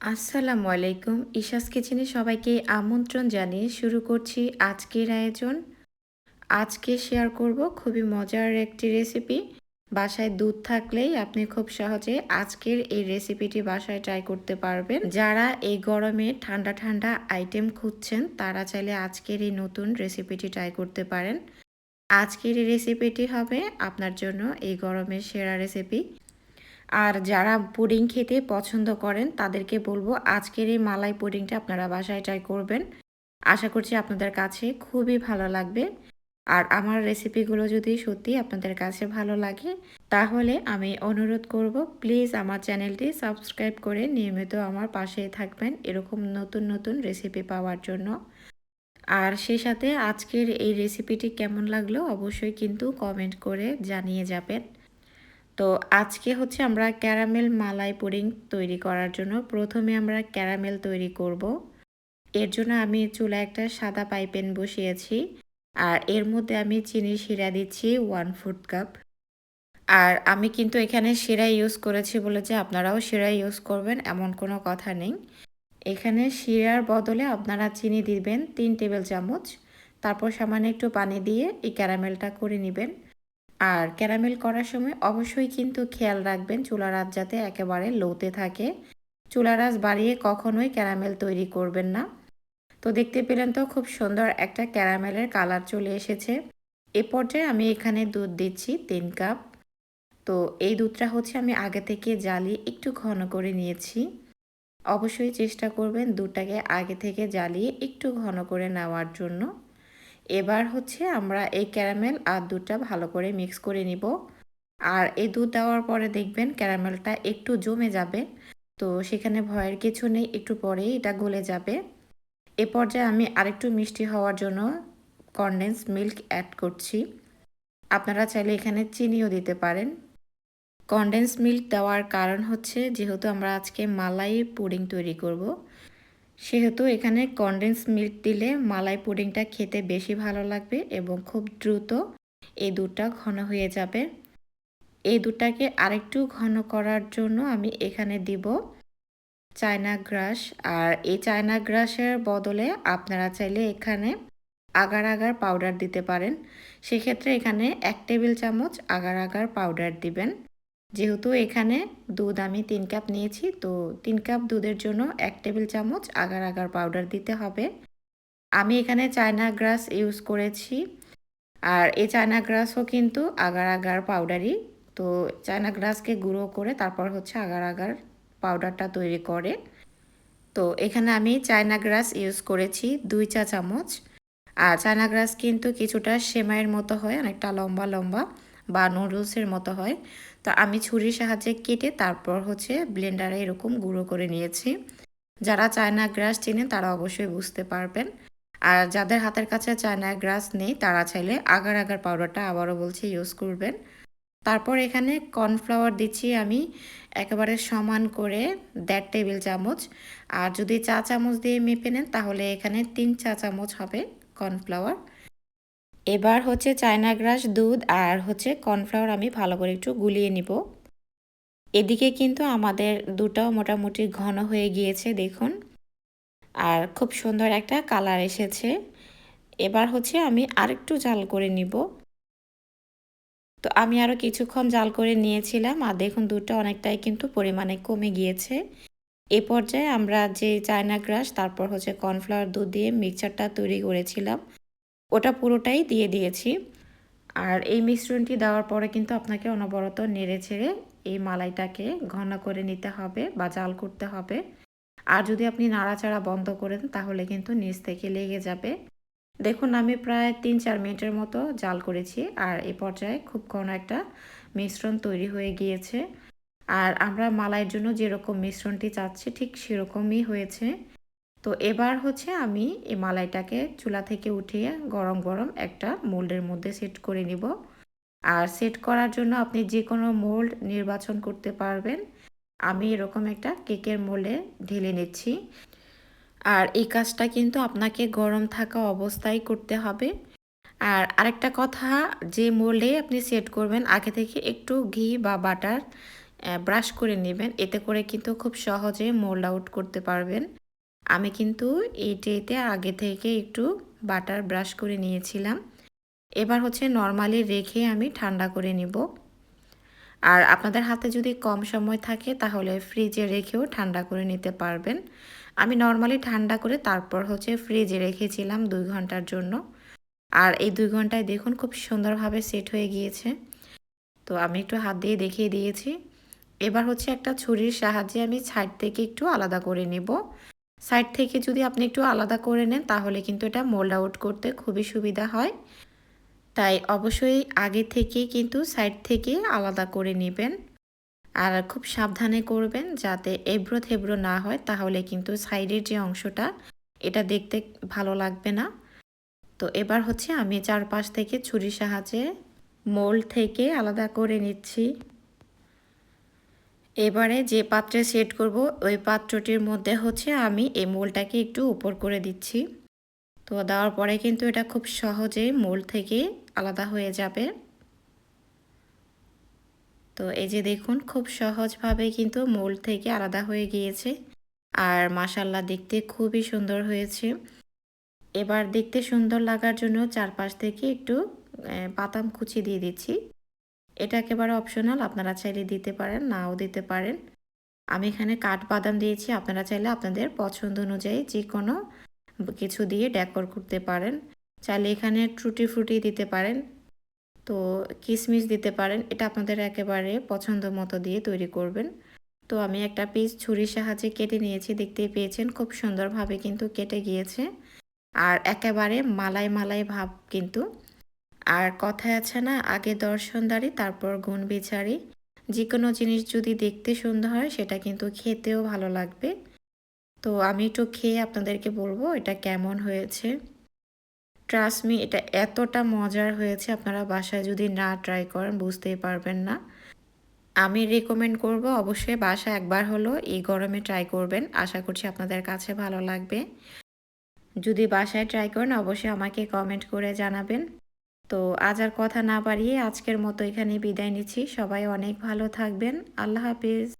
আসসালামু আলাইকুম। ইশাস কিচেনে সবাইকে আমন্ত্রণ জানিয়ে শুরু করছি আজকের আয়োজন। আজকে শেয়ার করব খুবই মজার একটি রেসিপি। বাসায় দুধ থাকলেই আপনি খুব সহজে আজকের এই রেসিপিটি বাসায় ট্রাই করতে পারবেন। যারা এই গরমে ঠান্ডা ঠান্ডা আইটেম খুঁজছেন, তারা চাইলে আজকের এই নতুন রেসিপিটি ট্রাই করতে পারেন। আজকের এই রেসিপিটি হবে আপনার জন্য এই গরমের সেরা রেসিপি। আর যারা পুডিং খেতে পছন্দ করেন, তাদেরকে বলব আজকের এই মালাই পুডিংটা আপনারা বাসায় ট্রাই করবেন। আশা করছি আপনাদের কাছে খুবই ভালো লাগবে। আর আমার রেসিপিগুলো যদি সত্যি আপনাদের কাছে ভালো লাগে, তাহলে আমি অনুরোধ করব প্লিজ আমার চ্যানেলটি সাবস্ক্রাইব করে নিয়মিত আমার পাশেই থাকবেন এরকম নতুন নতুন রেসিপি পাওয়ার জন্য। আর সেই সাথে আজকের এই রেসিপিটি কেমন লাগল অবশ্যই কিন্তু কমেন্ট করে জানিয়ে যাবেন। তো আজকে হচ্ছে আমরা ক্যারামেল মালাই পুডিং তৈরি করার জন্য প্রথমে আমরা ক্যারামেল তৈরি করব। এর জন্য আমি চুলা একটা সাদা পাইপেন বসিয়েছি আর এর মধ্যে আমি চিনি শিরা দিচ্ছি ওয়ান ফুট কাপ। আর আমি কিন্তু এখানে শিরা ইউজ করেছি বলে যে আপনারাও শিরা ইউজ করবেন, এমন কোনো কথা নেই। এখানে শিরার বদলে আপনারা চিনি দিবেন তিন টেবিল চামচ। তারপর সামান্য একটু পানি দিয়ে এই ক্যারামেলটা করে নেবেন। আর ক্যারামেল করার সময় অবশ্যই কিন্তু খেয়াল রাখবেন চুলার আঁচ যাতে একেবারে লোতে থাকে। চুলার আঁচ বাড়িয়ে কখনোই ক্যারামেল তৈরি করবেন না। তো দেখতে পেলেন তো খুব সুন্দর একটা ক্যারামেলের কালার চলে এসেছে। এ পর্যায়ে আমি এখানে দুধ দিচ্ছি তিন কাপ। তো এই দুধটা হচ্ছে আমি আগে থেকে জ্বালিয়ে একটু ঘন করে নিয়েছি। অবশ্যই চেষ্টা করবেন দুধটাকে আগে থেকে জ্বালিয়ে একটু ঘন করে নেওয়ার জন্য। এবার হচ্ছে আমরা এই ক্যারামেল আর দুধটা ভালো করে মিক্স করে নিব। আর এই দুধ দেওয়ার পরে দেখবেন ক্যারামেলটা একটু জমে যাবে। তো সেখানে ভয়ের কিছু নেই, একটু পরেই এটা গলে যাবে। এ পর্যায়ে আমি আরেকটু মিষ্টি হওয়ার জন্য কনডেন্স মিল্ক অ্যাড করছি। আপনারা চাইলে এখানে চিনিও দিতে পারেন। কনডেন্স মিল্ক দেওয়ার কারণ হচ্ছে যেহেতু আমরা আজকে মালাই পুডিং তৈরি করব সেহেতু এখানে কনডেন্স মিল্ক দিলে মালাই পুডিংটা খেতে বেশি ভালো লাগবে এবং খুব দ্রুত এই দুধটা ঘন হয়ে যাবে। এই দুধটাকে আরেকটু ঘন করার জন্য আমি এখানে দিব চায়না গ্রাস। আর এই চায়না গ্রাসের বদলে আপনারা চাইলে এখানে আগার আগার পাউডার দিতে পারেন। সেক্ষেত্রে এখানে এক টেবিল চামচ আগার আগার পাউডার দিবেন। যেহেতু এখানে দুধ আমি তিন কাপ নিয়েছি, তো তিন কাপ দুধের জন্য এক টেবিল চামচ আগার আগার পাউডার দিতে হবে। আমি এখানে চায়না গ্রাস ইউজ করেছি, আর এই চায়না গ্রাসও কিন্তু আগার আগার পাউডারই। তো চায়না গ্রাসকে গুঁড়ো করে তারপর হচ্ছে আগার আগার পাউডারটা তৈরি করে। তো এখানে আমি চায়না গ্রাস ইউজ করেছি দুই চা চামচ। আর চায়না গ্রাস কিন্তু কিছুটা সেমাইয়ের মতো হয়, অনেকটা লম্বা লম্বা। বা নুডলসের মতো হয়। তো আমি ছুরির সাহায্যে কেটে তারপর হচ্ছে ব্লেন্ডারে এরকম গুঁড়ো করে নিয়েছি। যারা চায়না গ্রাস চেনেন তারা অবশ্যই বুঝতে পারবেন। আর যাদের হাতের কাছে চায়না গ্রাস নেই, তারা চাইলে আগার আগার পাউডারটা আবারও বলছি ইউজ করবেন। তারপর এখানে কর্নফ্লাওয়ার দিচ্ছি আমি একেবারে সমান করে দেড় টেবিল চামচ। আর যদি চা চামচ দিয়ে মেপে নেন, তাহলে এখানে তিন চা চামচ হবে কর্নফ্লাওয়ার এবার হচ্ছে চায়না গ্রাস দুধ আর হচ্ছে কর্নফ্লাওয়ার আমি ভালো করে একটু গুলিয়ে নিব। এদিকে কিন্তু আমাদের দুটাও মোটামুটি ঘন হয়ে গিয়েছে, দেখুন। আর খুব সুন্দর একটা কালার এসেছে। এবার হচ্ছে আমি আরেকটু জাল করে নিব। তো আমি আরও কিছুক্ষণ জাল করে নিয়েছিলাম আর দেখুন দুধটা অনেকটাই কিন্তু পরিমাণে কমে গিয়েছে। এ পর্যায়ে আমরা যে চায়না গ্রাস, তারপর হচ্ছে কর্নফ্লাওয়ার দুধ দিয়ে মিক্সচারটা তৈরি করেছিলাম। ওটা পুরোটাই দিয়ে দিয়েছি। আর এই মিশ্রণটি দেওয়ার পরে কিন্তু আপনাকে অনবরত নেড়ে ছেড়ে এই মালাইটাকে ঘন করে নিতে হবে বা জাল করতে হবে। আর যদি আপনি নাড়াচাড়া বন্ধ করেন তাহলে কিন্তু নিচ থেকে লেগে যাবে। দেখুন, আমি প্রায় তিন চার মিনিটের মতো জাল করেছি আর এই পর্যায়ে খুব ঘন একটা মিশ্রণ তৈরি হয়ে গিয়েছে। আর আমরা মালাইয়ের জন্য যেরকম মিশ্রণটি চাচ্ছি ঠিক সেরকমই হয়েছে। তো এবার হচ্ছে আমি এই মালাইটাকে চুলা থেকে উঠিয়ে গরম গরম একটা মোল্ডের মধ্যে সেট করে নিব। আর সেট করার জন্য আপনি যে কোনো মোল্ড নির্বাচন করতে পারবেন। আমি এরকম একটা কেকের মোল্ডে ঢেলে নিচ্ছি। আর এই কাজটা কিন্তু আপনাকে গরম থাকা অবস্থায় করতে হবে। আর আরেকটা কথা, যে মোল্ডে আপনি সেট করবেন, আগে থেকে একটু ঘি বা বাটার ব্রাশ করে নেবেন। এতে করে কিন্তু খুব সহজে মোল্ড আউট করতে পারবেন। আমি কিন্তু এই ট্রেতে আগে থেকে একটু বাটার ব্রাশ করে নিয়েছিলাম। এবার হচ্ছে নর্মালি রেখে আমি ঠান্ডা করে নিব। আর আপনাদের হাতে যদি কম সময় থাকে তাহলে ফ্রিজে রেখেও ঠান্ডা করে নিতে পারবেন। আমি নর্মালি ঠান্ডা করে তারপর হচ্ছে ফ্রিজে রেখেছিলাম দুই ঘণ্টার জন্য। আর এই দুই ঘন্টায় দেখুন খুব সুন্দরভাবে সেট হয়ে গিয়েছে। তো আমি একটু হাত দিয়ে দেখিয়ে দিয়েছি। এবার হচ্ছে একটা ছুরির সাহায্যে আমি সাইড থেকে একটু আলাদা করে নেব। সাইড থেকে যদি আপনি একটু আলাদা করে নেন, তাহলে কিন্তু এটা মোল্ড আউট করতে খুবই সুবিধা হয়। তাই অবশ্যই আগে থেকে কিন্তু সাইড থেকে আলাদা করে নেবেন। আর খুব সাবধানে করবেন যাতে এবড়ো থেবড়ো না হয়, তাহলে কিন্তু সাইডের যে অংশটা, এটা দেখতে ভালো লাগবে না। তো এবার হচ্ছে আমি চারপাশ থেকে ছুরির সাহায্যে মোল্ড থেকে আলাদা করে নিচ্ছি। এবারে যে পাত্রে সেট করব, ওই পাত্রটির মধ্যে হচ্ছে আমি এই মোলটাকে একটু উপর করে দিচ্ছি। তো দেওয়ার পরে কিন্তু এটা খুব সহজে মোল থেকে আলাদা হয়ে যাবে। তো এই যে দেখুন, খুব সহজভাবে কিন্তু মোল থেকে আলাদা হয়ে গিয়েছে। আর মাসাল্লা দেখতে খুবই সুন্দর হয়েছে। এবার দেখতে সুন্দর লাগার জন্য চারপাশ থেকে একটু বাদাম কুচি দিয়ে দিচ্ছি। এটা একেবারে অপশনাল আপনারা চাইলে দিতে পারেন, নাও দিতে পারেন। আমি এখানে কাঠবাদাম দিয়েছি, আপনারা চাইলে আপনাদের পছন্দ অনুযায়ী যে কোনো কিছু দিয়ে ডেকোর করতে পারেন। চাইলে এখানে ট্রুটি ফ্রুটি দিতে পারেন, তো কিশমিশ দিতে পারেন, এটা আপনাদের একেবারে পছন্দ মতো দিয়ে তৈরি করবেন। তো আমি একটা পিস ছুরির সাহায্যে কেটে নিয়েছি, দেখতেই পেয়েছেন, খুব সুন্দরভাবে কিন্তু কেটে গিয়েছে। আর একেবারে মালাই মালাই ভাব কিন্তু আর কথায় আছে না, আগে দর্শনদারি তারপর গুণ বিচারি। যে কোনো জিনিস যদি দেখতে সুন্দর হয়, সেটা কিন্তু খেতেও ভালো লাগবে। তো আমি একটু খেয়ে আপনাদেরকে বলব, এটা কেমন হয়েছে। ট্রাস্টমি এটা এতটা মজার হয়েছে, আপনারা বাসায় যদি না ট্রাই করেন, বুঝতেই পারবেন না। আমি রেকমেন্ড করব, অবশ্যই বাসা একবার হলো এই গরমে ট্রাই করবেন। আশা করছি আপনাদের কাছে ভালো লাগবে। যদি বাসায় ট্রাই করেন, অবশ্যই আমাকে কমেন্ট করে জানাবেন। তো আজ আর কথা না বাড়িয়ে আজকের মতো এখানে বিদায় নিচ্ছি। সবাই অনেক ভালো থাকবেন। আল্লাহ হাফিজ।